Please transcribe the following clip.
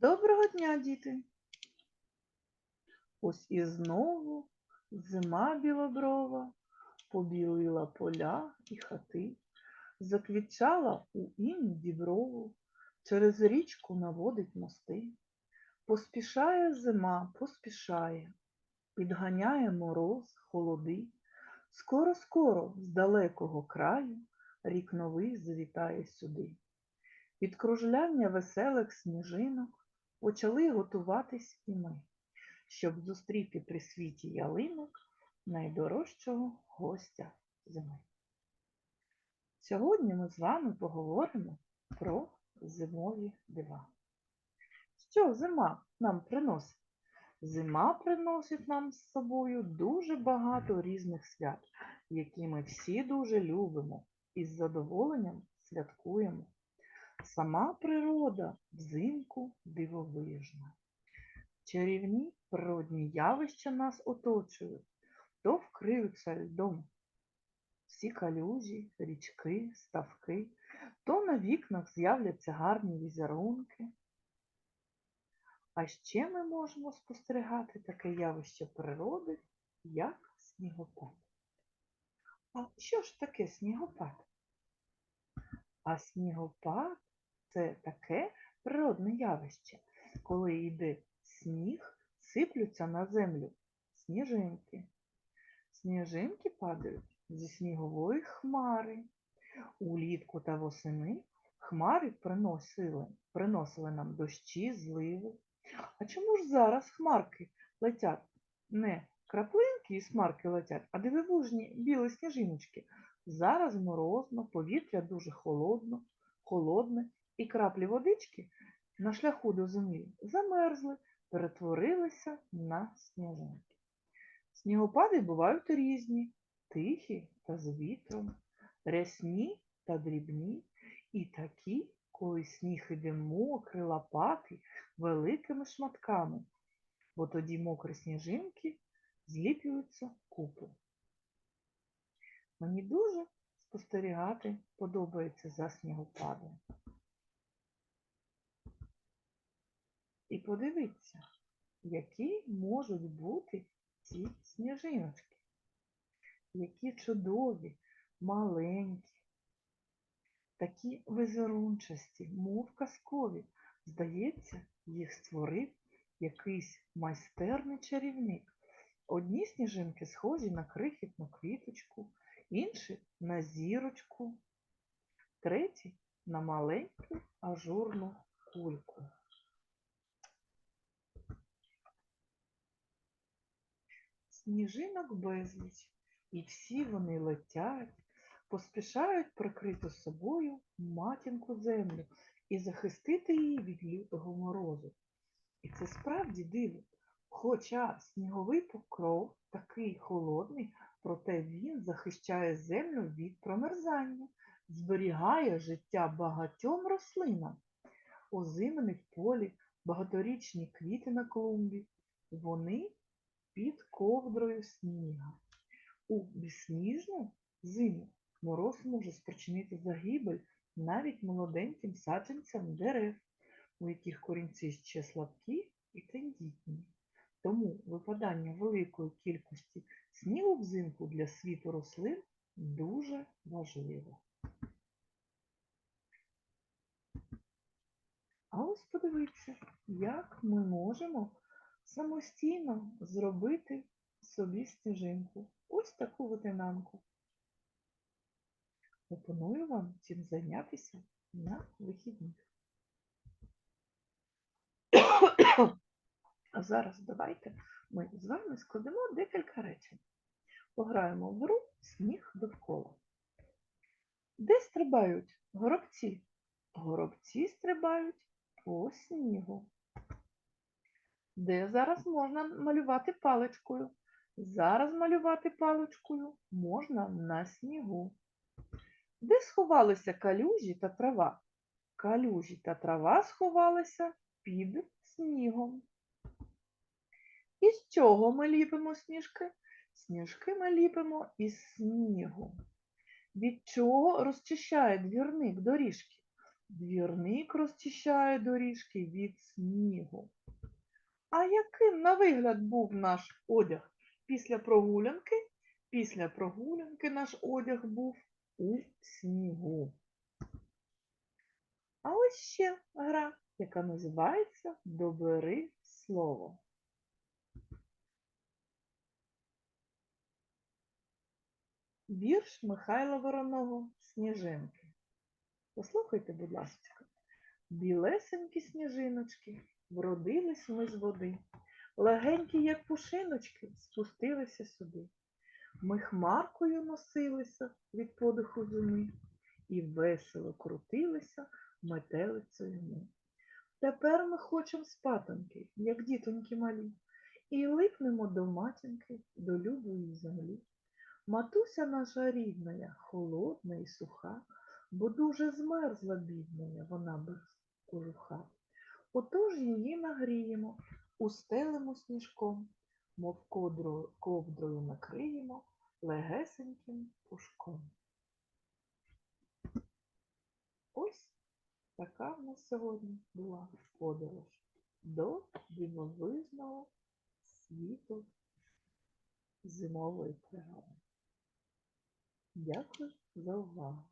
Доброго дня, діти! Ось і знову зима білоброва побілила поля і хати, заквітчала у інь діброву, через річку наводить мости. Поспішає зима, поспішає, підганяє мороз, холоди. Скоро-скоро з далекого краю рік новий завітає сюди. Від кружляння веселих сніжинок почали готуватись і ми, щоб зустріти при світі ялинок найдорожчого гостя зими. Сьогодні ми з вами поговоримо про зимові дива. Що зима нам приносить? Зима приносить нам з собою дуже багато різних свят, які ми всі дуже любимо і з задоволенням святкуємо. Сама природа взимку дивовижна. Чарівні природні явища нас оточують, то вкриються льдом. Всі калюжі, річки, ставки, то на вікнах з'являться гарні візерунки. А ще ми можемо спостерігати таке явище природи, як снігопад. А що ж таке снігопад? А снігопад це таке природне явище, коли йде сніг, сиплються на землю сніжинки. Сніжинки падають зі снігової хмари. Улітку та восени хмари приносили, приносили нам дощі, зливи. А чому ж зараз хмарки летять? Не краплинки і смарки летять, а дивовижні білі сніжиночки. Зараз морозно, повітря дуже холодно, холодне, і краплі водички на шляху до землі замерзли, перетворилися на сніжинки. Снігопади бувають різні, тихі та з вітром, рясні та дрібні, і такі, коли сніг іде мокрий, лопатий, великими шматками, бо тоді мокрі сніжинки зліплюються купи. Мені дуже спостерігати подобається за снігопадом. І подивіться, які можуть бути ці сніжиночки, які чудові, маленькі, такі визерунчасті, мов казкові. Здається, їх створив якийсь майстерний чарівник. Одні сніжинки схожі на крихітну квіточку, інші на зірочку, треті на маленьку ажурну кульку. Сніжинок безліч, і всі вони летять, поспішають прикрити собою матінку землю і захистити її від лютого морозу. І це справді диво. Хоча сніговий покров такий холодний, проте він захищає землю від промерзання, зберігає життя багатьом рослинам. Озимини в полі, багаторічні квіти на клумбі. Вони під ковдрою сніга. У безсніжну зиму мороз може спричинити загибель навіть молоденьким саджанцям дерев, у яких корінці ще слабкі і тендітні. Тому випадання великої кількості снігу взимку для світу рослин дуже важливо. А ось подивіться, як ми можемо самостійно зробити собі сніжинку. Ось таку витинанку. Пропоную вам цим зайнятися на вихідних. А зараз давайте ми з вами складемо декілька речень. Пограємо в гру сніг довкола. Де стрибають горобці? Горобці стрибають по снігу. Де зараз можна малювати паличкою? Зараз малювати паличкою можна на снігу. Де сховалися калюжі та трава? Калюжі та трава сховалися під снігом. Із чого ми ліпимо сніжки? Сніжки ми ліпимо із снігу. Від чого розчищає двірник доріжки? Двірник розчищає доріжки від снігу. А яким на вигляд був наш одяг після прогулянки? Після прогулянки наш одяг був у снігу. А ось ще гра, яка називається Добери слово. Вірш Михайла Вороного Сніжинки. Послухайте, будь ласка. Білесенькі сніжиночки, вродились ми з води. Легенькі, як пушиночки, спустилися сюди. Ми хмаркою носилися від подиху зими і весело крутилися метелицею ми. Тепер ми хочемо спатоньки, як дітоньки малі, і липнемо до матінки, до любої землі. Матуся наша рідная, холодна і суха, бо дуже змерзла бідная вона без кожуха. Отож її нагріємо, устелимо сніжком, мов кодру, ковдрою накриємо легесеньким пушком. Ось така в нас сьогодні була подорож до дивовижного світу зимової пригоди. Дякую за увагу.